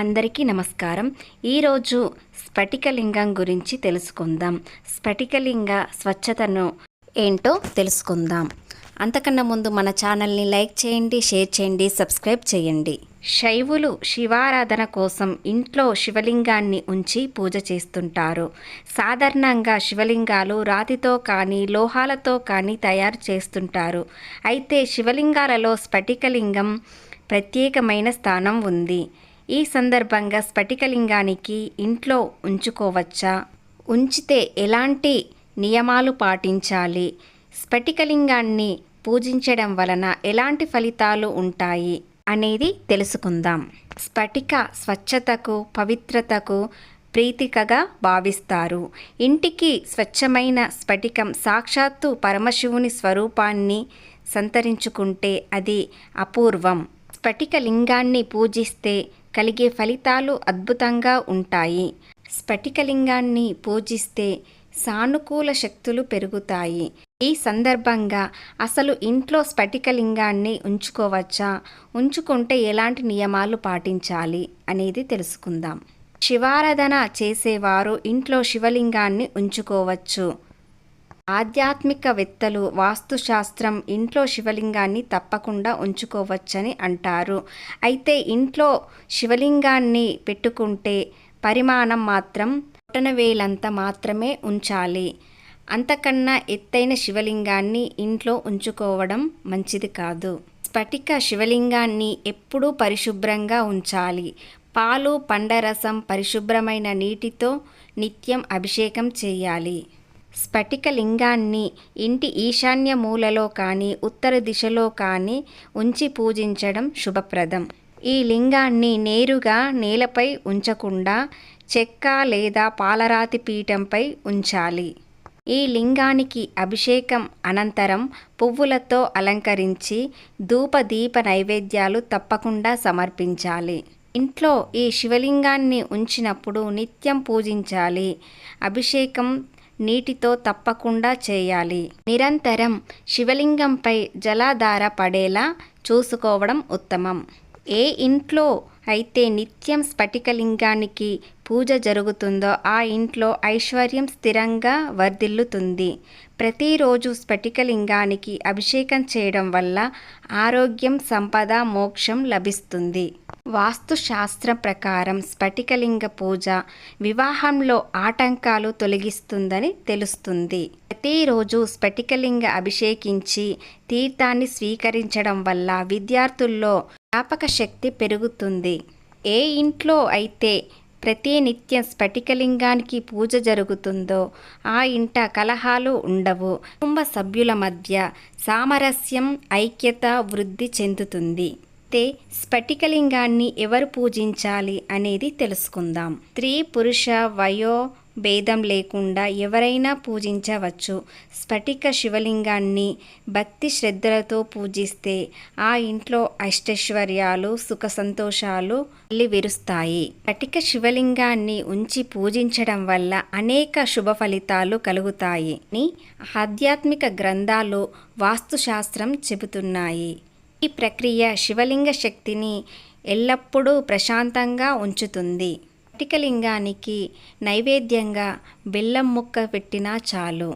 అందరికీ నమస్కారం. ఈరోజు స్ఫటికలింగం గురించి తెలుసుకుందాం. స్ఫటికలింగ స్వచ్ఛతను ఏంటో తెలుసుకుందాం. అంతకన్నా ముందు మన ఛానల్ని లైక్ చేయండి షేర్ చేయండి సబ్స్క్రైబ్ చేయండి. శైవులు శివారాధన కోసం ఇంట్లో శివలింగాన్ని ఉంచి పూజ చేస్తుంటారు. సాధారణంగా శివలింగాలు రాతితో కానీ లోహాలతో కానీ తయారు చేస్తుంటారు. అయితే శివలింగాలలో స్ఫటికలింగం ప్రత్యేకమైన స్థానం ఉంది. ఈ సందర్భంగా స్ఫటికలింగానికి ఇంట్లో ఉంచుకోవచ్చా? ఉంచితే ఎలాంటి నియమాలు పాటించాలి? స్ఫటికలింగాన్ని పూజించడం వలన ఎలాంటి ఫలితాలు ఉంటాయి అనేది తెలుసుకుందాం. స్ఫటిక స్వచ్ఛతకు పవిత్రతకు ప్రీతికగా భావిస్తారు. ఇంటికి స్వచ్ఛమైన స్ఫటికం సాక్షాత్తు పరమశివుని స్వరూపాన్ని సంతరించుకుంటే అది అపూర్వం. స్ఫటిక లింగాన్ని పూజిస్తే కలిగే ఫలితాలు అద్భుతంగా ఉంటాయి. స్ఫటికలింగాన్ని పూజిస్తే సానుకూల శక్తులు పెరుగుతాయి. ఈ సందర్భంగా అసలు ఇంట్లో స్ఫటికలింగాన్ని ఉంచుకోవచ్చా? ఉంచుకుంటే ఎలాంటి నియమాలు పాటించాలి అనేది తెలుసుకుందాం. శివారాధన చేసేవారు ఇంట్లో శివలింగాన్ని ఉంచుకోవచ్చు. ఆధ్యాత్మికవేత్తలు వాస్తుశాస్త్రం ఇంట్లో శివలింగాన్ని తప్పకుండా ఉంచుకోవచ్చని అంటారు. అయితే ఇంట్లో శివలింగాన్ని పెట్టుకుంటే పరిమాణం మాత్రం వేలంత మాత్రమే ఉంచాలి. అంతకన్నా ఎత్తైన శివలింగాన్ని ఇంట్లో ఉంచుకోవడం మంచిది కాదు. స్ఫటిక శివలింగాన్ని ఎప్పుడూ పరిశుభ్రంగా ఉంచాలి. పాలు పండరసం పరిశుభ్రమైన నీటితో నిత్యం అభిషేకం చేయాలి. స్ఫటిక లింగాన్ని ఇంటి ఈశాన్య మూలలో కానీ ఉత్తర దిశలో కానీ ఉంచి పూజించడం శుభప్రదం. ఈ లింగాన్ని నేరుగా నేలపై ఉంచకుండా చెక్క లేదా పాలరాతి పీఠంపై ఉంచాలి. ఈ లింగానికి అభిషేకం అనంతరం పువ్వులతో అలంకరించి ధూపదీప నైవేద్యాలు తప్పకుండా సమర్పించాలి. ఇంట్లో ఈ శివలింగాన్ని ఉంచినప్పుడు నిత్యం పూజించాలి. అభిషేకం నీటితో తప్పకుండా చేయాలి. నిరంతరం శివలింగంపై జలాధార పడేలా చూసుకోవడం ఉత్తమం. ఏ ఇంట్లో అయితే నిత్యం స్ఫటికలింగానికి పూజ జరుగుతుందో ఆ ఇంట్లో ఐశ్వర్యం స్థిరంగా వర్ధిల్లుతుంది. ప్రతిరోజు స్ఫటికలింగానికి అభిషేకం చేయడం వల్ల ఆరోగ్యం సంపద మోక్షం లభిస్తుంది. వాస్తుశాస్త్రం ప్రకారం స్ఫటికలింగ పూజ వివాహంలో ఆటంకాలు తొలగిస్తుందని తెలుస్తుంది. ప్రతిరోజు స్ఫటికలింగ అభిషేకించి తీర్థాన్ని స్వీకరించడం వల్ల విద్యార్థుల్లో జ్ఞాపక శక్తి పెరుగుతుంది. ఏ ఇంట్లో అయితే ప్రతి నిత్యం స్ఫటికలింగానికి పూజ జరుగుతుందో ఆ ఇంట కలహాలు ఉండవు. కుటుంబ సభ్యుల మధ్య సామరస్యం ఐక్యత వృద్ధి చెందుతుంది. అయితే స్ఫటికలింగాన్ని ఎవరు పూజించాలి అనేది తెలుసుకుందాం. స్త్రీ పురుష వయో భేదం లేకుండా ఎవరైనా పూజించవచ్చు. స్ఫటిక శివలింగాన్ని భక్తి శ్రద్ధలతో పూజిస్తే ఆ ఇంట్లో అష్టైశ్వర్యాలు సుఖ సంతోషాలు విరుస్తాయి. స్ఫటిక శివలింగాన్ని ఉంచి పూజించడం వల్ల అనేక శుభ ఫలితాలు కలుగుతాయి ఆధ్యాత్మిక గ్రంథాలు వాస్తుశాస్త్రం చెబుతున్నాయి. ఈ ప్రక్రియ శివలింగ శక్తిని ఎల్లప్పుడూ ప్రశాంతంగా ఉంచుతుంది. స్ఫటికలింగానికి నైవేద్యంగా బెల్లం ముక్క పెట్టినా చాలు.